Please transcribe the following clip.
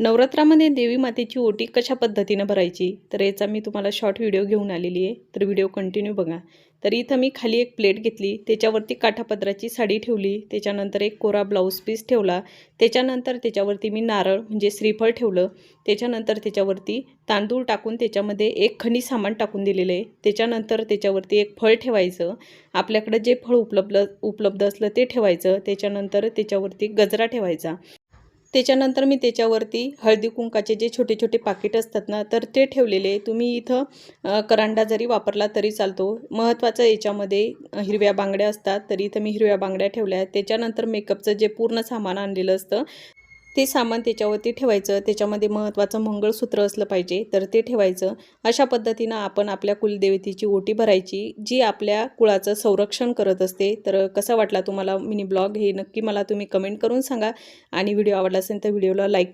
नवरात्रामध्ये देवी मातेची ओटी कशा पद्धतीनं भरायची? तर याचा मी तुम्हाला शॉर्ट व्हिडिओ घेऊन आलेली आहे. तर व्हिडिओ कंटिन्यू बघा. तर इथं मी खाली एक प्लेट घेतली. त्याच्यावरती काठापदराची साडी ठेवली. त्याच्यानंतर एक कोरा ब्लाऊज पीस ठेवला. त्याच्यानंतर त्याच्यावरती मी नारळ म्हणजे श्रीफळ ठेवलं. त्याच्यानंतर त्याच्यावरती तांदूळ टाकून त्याच्यामध्ये एक खनी सामान टाकून दिलेलं आहे. त्याच्यानंतर त्याच्यावरती एक फळ ठेवायचं. आपल्याकडं जे फळ उपलब्ध उपलब्ध असलं ते ठेवायचं. त्याच्यानंतर त्याच्यावरती गजरा ठेवायचा. त्याच्यानंतर मी त्याच्यावरती हळदी कुंकाचे जे छोटे छोटे पाकिट असतात ना तर ते ठेवलेले. तुम्ही इथं करांडा जरी वापरला तरी चालतो. महत्त्वाचं याच्यामध्ये हिरव्या बांगड्या असतात तरी इथं मी हिरव्या बांगड्या ठेवल्या आहेत. त्याच्यानंतर मेकअपचं जे पूर्ण सामान आणलेलं असतं ते सामान त्याच्यावरती ठेवायचं त्याच्यामध्ये महत्त्वाचं मंगळसूत्र असलं पाहिजे तर ते ठेवायचं. अशा पद्धतीनं आपण आपल्या कुलदेवतेची ओटी भरायची जी आपल्या कुळाचं संरक्षण करत असते. तर कसा वाटला तुम्हाला मिनी ब्लॉग? हे नक्की मला तुम्ही कमेंट करून सांगा. आणि व्हिडिओ आवडला असेल तर व्हिडिओला लाईक